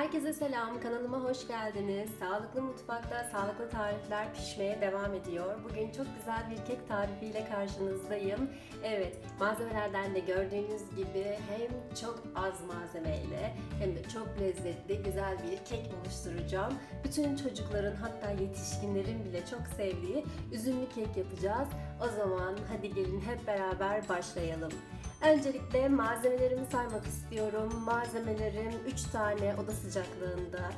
Herkese selam, kanalıma hoş geldiniz. Sağlıklı mutfakta sağlıklı tarifler pişmeye devam ediyor. Bugün çok güzel bir kek tarifiyle karşınızdayım. Evet, malzemelerden de gördüğünüz gibi hem çok az malzemeyle hem de çok lezzetli güzel bir kek oluşturacağım. Bütün çocukların hatta yetişkinlerin bile çok sevdiği üzümlü kek yapacağız. O zaman hadi gelin hep beraber başlayalım. Öncelikle malzemelerimi saymak istiyorum. Malzemelerim 3 tane oda sıcaklığında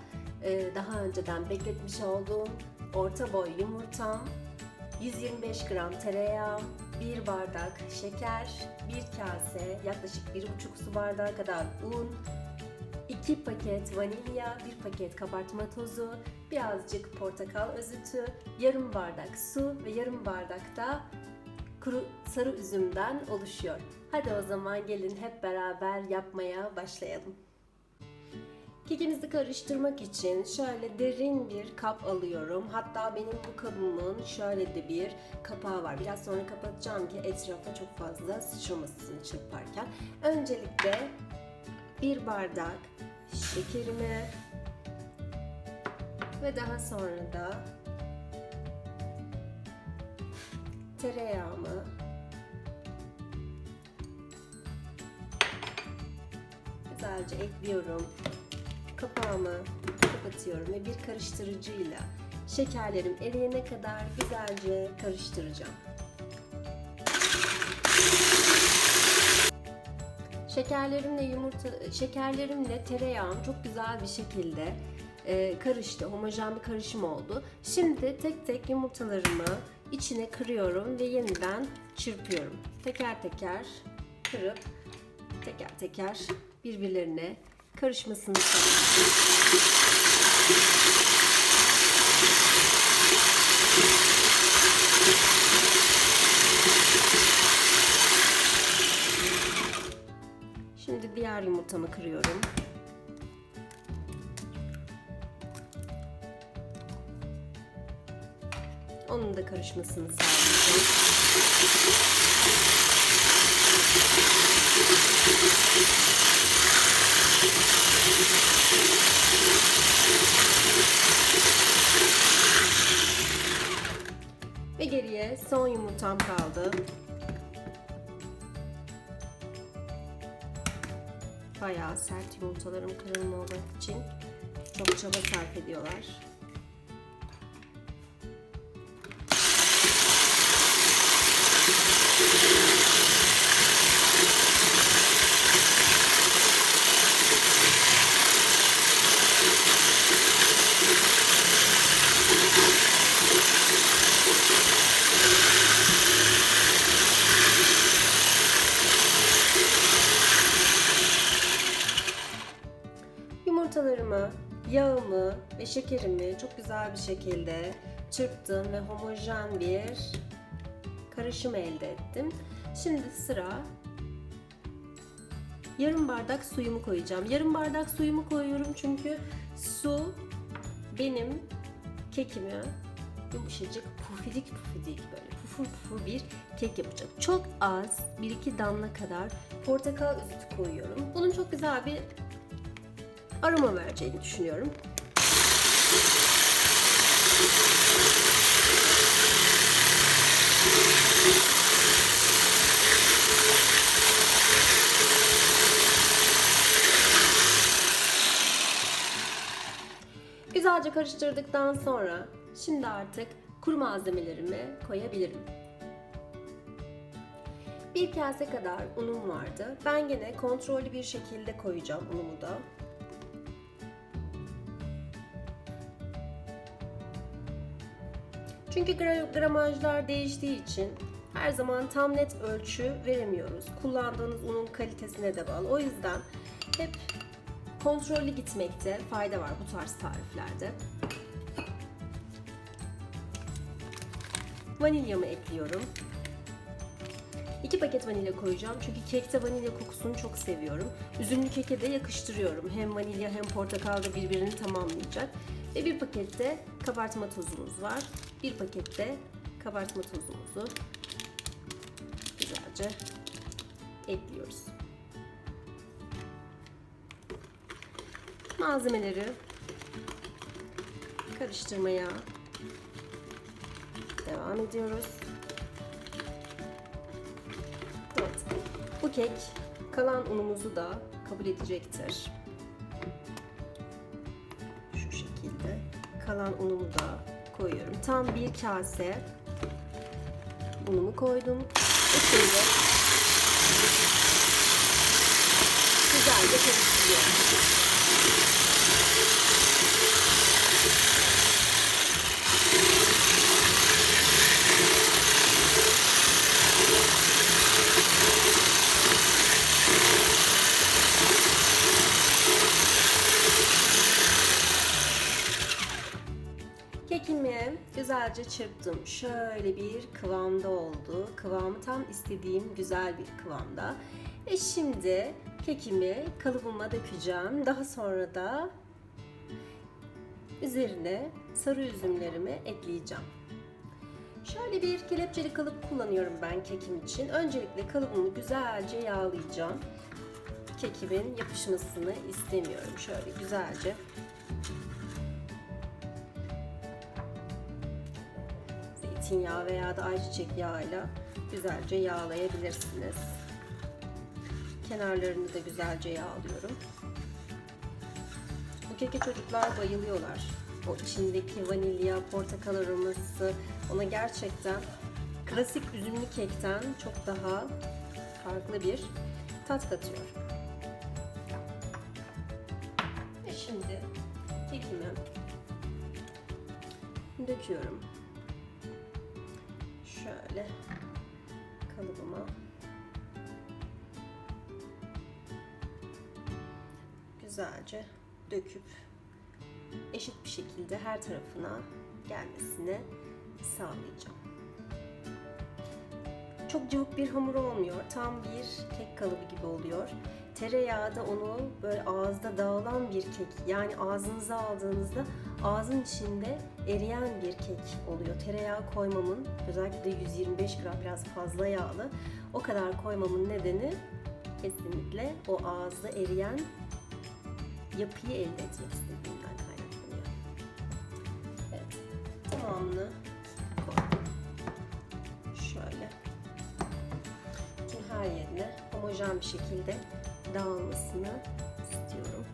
e, daha önceden bekletmiş olduğum orta boy yumurtam, 125 gram tereyağı, 1 bardak şeker, 1 kase yaklaşık 1,5 su bardağı kadar un, 2 paket vanilya, 1 paket kabartma tozu, birazcık portakal özütü, yarım bardak su ve yarım bardak da kuru sarı üzümden oluşuyor. Hadi o zaman gelin hep beraber yapmaya başlayalım. Kekimizi karıştırmak için şöyle derin bir kap alıyorum. Hatta benim bu kabımın şöyle de bir kapağı var. Biraz sonra kapatacağım ki etrafa çok fazla sıçramasın çırparken. Öncelikle bir bardak şekerimi ve daha sonra da tereyağımı güzelce ekliyorum. Kapağımı kapatıyorum ve bir karıştırıcıyla şekerlerim eriyene kadar güzelce karıştıracağım. Şekerlerimle yumurta, şekerlerimle tereyağım çok güzel bir şekilde e, karıştı. Homojen bir karışım oldu. Şimdi tek tek yumurtalarımı içine kırıyorum ve yeniden çırpıyorum. Teker teker kırıp teker teker birbirlerine karışmasını sağlıyorum. Şimdi diğer yumurtamı kırıyorum. Onun da karışmasını sağlayacağım. Ve geriye son yumurtam kaldı. Bayağı sert yumurtalarım kırılmamak için çok çaba sarf ediyorlar. Şekerimi çok güzel bir şekilde çırptım ve homojen bir karışım elde ettim. Şimdi sıra yarım bardak suyumu koyacağım. Yarım bardak suyumu koyuyorum çünkü su benim kekimi yumuşacık pufidik pufidik böyle pufur pufur bir kek yapacak. Çok az bir iki damla kadar portakal özütü koyuyorum. Bunun çok güzel bir aroma vereceğini düşünüyorum. Güzelce karıştırdıktan sonra şimdi artık kuru malzemelerimi koyabilirim. Bir kase kadar unum vardı. Ben gene kontrollü bir şekilde koyacağım unumu da. Çünkü gra- gramajlar değiştiği için her zaman tam net ölçü veremiyoruz. Kullandığınız unun kalitesine de bağlı. O yüzden hep kontrollü gitmekte fayda var bu tarz tariflerde. Vanilyamı ekliyorum. 2 paket vanilya koyacağım çünkü kekte vanilya kokusunu çok seviyorum. Üzümlü keke de yakıştırıyorum. Hem vanilya hem portakal da birbirini tamamlayacak. Ve bir pakette kabartma tozumuz var. Bir pakette kabartma tozumuzu güzelce ekliyoruz. malzemeleri karıştırmaya devam ediyoruz. Kek kalan unumuzu da kabul edecektir. Şu şekilde kalan unumu da koyuyorum. Tam bir kase unumu koydum. Ve güzelce karıştırıyorum. Güzelce çırptım. Şöyle bir kıvamda oldu. Kıvamı tam istediğim güzel bir kıvamda. Ve şimdi kekimi kalıbıma dökeceğim. Daha sonra da üzerine sarı üzümlerimi ekleyeceğim. Şöyle bir kelepçeli kalıp kullanıyorum ben kekim için. Öncelikle kalıbımı güzelce yağlayacağım. Kekimin yapışmasını istemiyorum. Şöyle güzelce zeytinyağı veya da ayçiçek yağıyla güzelce yağlayabilirsiniz. Kenarlarını da güzelce yağlıyorum. Bu keke çocuklar bayılıyorlar. O içindeki vanilya, portakal aroması ona gerçekten klasik üzümlü kekten çok daha farklı bir tat katıyor. Ve şimdi kekimi döküyorum. Güzelce döküp eşit bir şekilde her tarafına gelmesini sağlayacağım. Çok cıvık bir hamur olmuyor. Tam bir kek kalıbı gibi oluyor. Tereyağı da onu böyle ağızda dağılan bir kek. Yani ağzınıza aldığınızda ağzın içinde eriyen bir kek oluyor. Tereyağı koymamın özellikle 125 gram biraz fazla yağlı. O kadar koymamın nedeni kesinlikle o ağızda eriyen yapıyı elde etmek istediğimden kaynaklanıyor. Evet, tamamını. Şöyle. Tüm her yerine homojen bir şekilde dağılmasını istiyorum.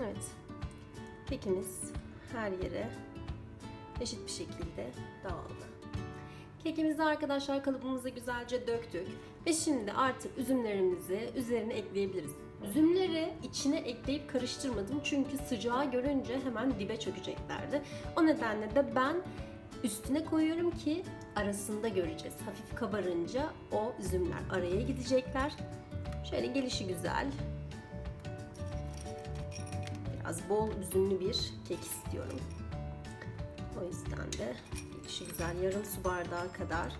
Evet. Kekimiz her yere eşit bir şekilde. Kekimizi arkadaşlar kalıbımıza güzelce döktük. Ve şimdi artık üzümlerimizi üzerine ekleyebiliriz. Üzümleri içine ekleyip karıştırmadım çünkü sıcağı görünce hemen dibe çökeceklerdi. O nedenle de ben üstüne koyuyorum ki arasında göreceğiz. Hafif kabarınca o üzümler araya gidecekler. Şöyle gelişi güzel. Biraz bol üzümlü bir kek istiyorum. O yüzden de gelişi güzel yarım su bardağı kadar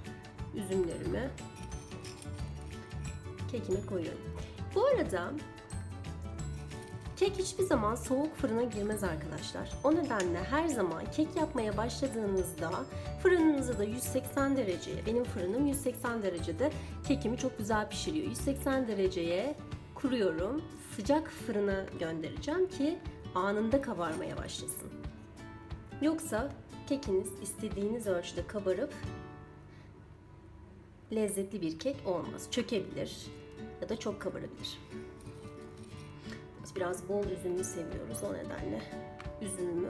üzümlerimi kekime koyuyorum. Bu arada kek hiçbir zaman soğuk fırına girmez arkadaşlar. O nedenle her zaman kek yapmaya başladığınızda fırınınızı da 180 dereceye, benim fırınım 180 derecede kekimi çok güzel pişiriyor. 180 dereceye kuruyorum. Sıcak fırına göndereceğim ki anında kabarmaya başlasın. Yoksa kekiniz istediğiniz ölçüde kabarıp lezzetli bir kek olmaz. Çökebilir ya da çok kabarabilir. Biz biraz bol üzümlü seviyoruz o nedenle üzümümü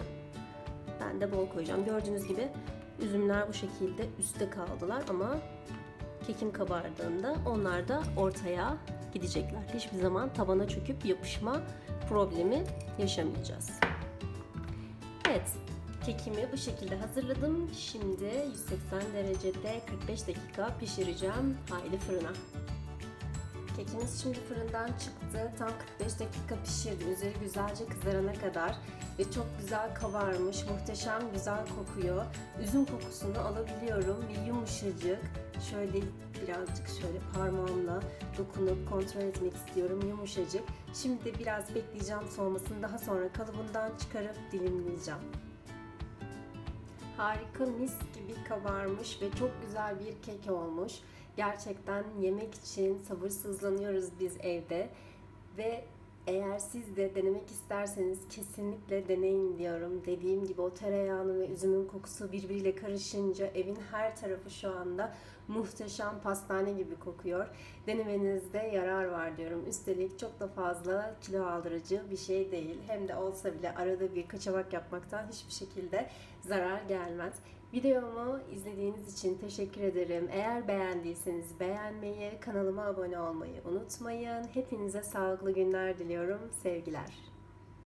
ben de bol koyacağım. Gördüğünüz gibi üzümler bu şekilde üstte kaldılar ama kekim kabardığında onlar da ortaya gidecekler. Hiçbir zaman tabana çöküp yapışma problemi yaşamayacağız. Evet, kekimi bu şekilde hazırladım. Şimdi 180 derecede 45 dakika pişireceğim. Haydi fırına. Kekimiz şimdi fırından çıktı. Tam 45 dakika pişirdi. Üzeri güzelce kızarana kadar ve çok güzel kabarmış. Muhteşem güzel kokuyor. Üzüm kokusunu alabiliyorum ve yumuşacık. Şöyle birazcık şöyle parmağımla dokunup kontrol etmek istiyorum. Yumuşacık. Şimdi biraz bekleyeceğim soğumasını. Daha sonra kalıbından çıkarıp dilimleyeceğim. Harika mis gibi kabarmış ve çok güzel bir kek olmuş. Gerçekten yemek için sabırsızlanıyoruz biz evde. Ve eğer siz de denemek isterseniz kesinlikle deneyin diyorum. Dediğim gibi o tereyağının ve üzümün kokusu birbiriyle karışınca evin her tarafı şu anda muhteşem pastane gibi kokuyor. Denemenizde yarar var diyorum. Üstelik çok da fazla kilo aldırıcı bir şey değil. Hem de olsa bile arada bir kaçamak yapmaktan hiçbir şekilde zarar gelmez. Videomu izlediğiniz için teşekkür ederim. Eğer beğendiyseniz beğenmeyi, kanalıma abone olmayı unutmayın. Hepinize sağlıklı günler diliyorum. Sevgiler.